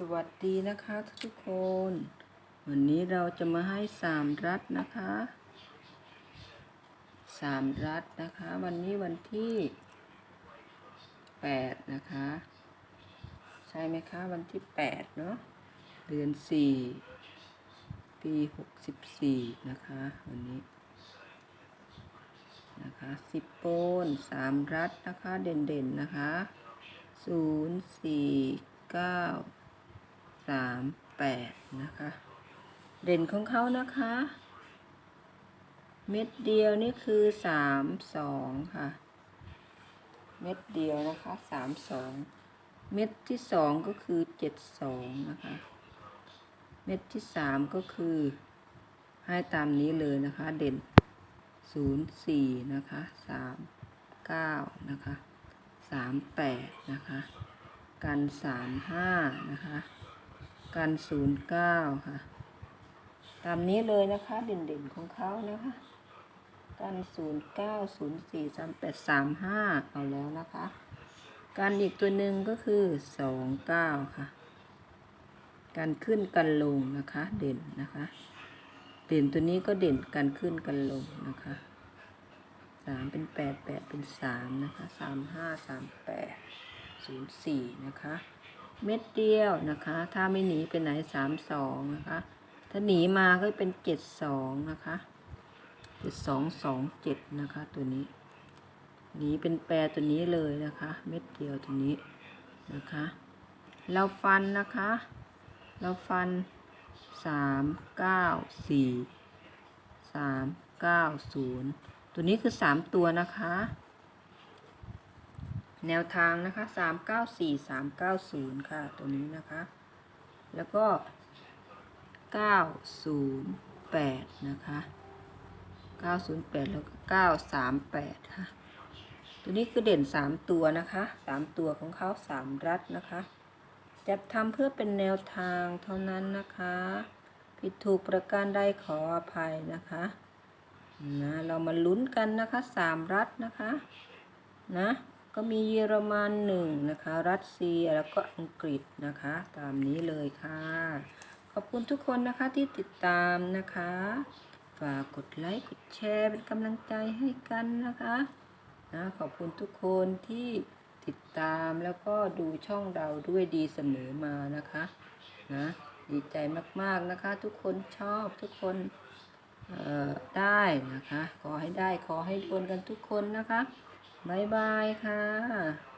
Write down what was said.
สวัสดีนะคะทุกคน วันนี้เราจะมาให้สามรัฐนะคะสามรัฐนะคะ วันนี้วันที่แปดนะคะ ใช่ไหมคะวันที่แปดเนาะเดือนสี่ปีหกสิบสี่นะคะ วันนี้นะคะสิบโปนสามรัฐนะคะเด่นๆนะคะศูนย์สี่เก้า สามแปดนะคะ เด่นของเขานะคะ เม็ดเดียวนี่คือสามสองค่ะ เม็ดเดียวนะคะสามสองเม็ดที่สองก็คือเจ็ดสองนะคะ เม็ดที่สามก็คือให้ตามนี้เลยนะคะ เด่นศูนย์สี่นะคะสามเก้านะคะสามแปดนะคะ กันสามห้านะคะ กันศูนย์เก้าค่ะ ตามนี้เลยนะคะเด่นๆของเขานะคะ กันศูนย์เก้าศูนย์สี่สามแปดสามห้าเอาแล้วนะคะ กันอีกตัวหนึ่งก็คือสองเก้าค่ะ การขึ้นกันลงนะคะเด่นนะคะ เด่นตัวนี้ก็เด่นกันขึ้นกันลงนะคะสามเป็นแปดแปดเป็นสามนะคะสามห้าสามแปดศูนย์สี่นะคะ เม็ดเดียวนะคะ ถ้าไม่หนีไปไหนสามสองนะคะ ถ้าหนีมาก็เป็นเจ็ดสองนะคะเจ็ดสองสองเจ็ดนะคะตัวนี้ หนีเป็นแปรตัวนี้เลยนะคะ เม็ดเดียวตัวนี้นะคะ เราฟันนะคะ เราฟันสามเก้าสี่สามเก้าศูนย์ตัวนี้คือสามตัวนะคะ แนวทางนะคะสามเก้าสี่สามเก้าศูนย์ค่ะ ตัวนี้นะคะ แล้วก็เก้าศูนย์แปดนะคะเก้าศูนย์แปดแล้วก็เก้าสามแปดค่ะ ตัวนี้คือเด่นสามตัวนะคะสามตัวของเขาสามรัดนะคะจัดทำเพื่อเป็นแนวทางเท่านั้นนะคะ ผิดถูกประการใดขออภัยนะคะนะเรามาลุ้นกันนะคะสามรัฐนะคะ นะ ก็มีเยอรมันหนึ่งนะคะ รัสเซียแล้วก็อังกฤษนะคะ ตามนี้เลยค่ะ ขอบคุณทุกคนนะคะที่ติดตามนะคะ ฝากกดไลค์กดแชร์เป็นกำลังใจให้กันนะคะนะขอบคุณทุกคนที่ติดตามแล้วก็ดูช่องเราด้วยดีเสมอมานะคะนะดีใจมากๆนะคะ ทุกคนชอบทุกคนเอ่อได้นะคะ ขอให้ได้ขอให้โดนกันทุกคนนะคะ บายบายค่ะ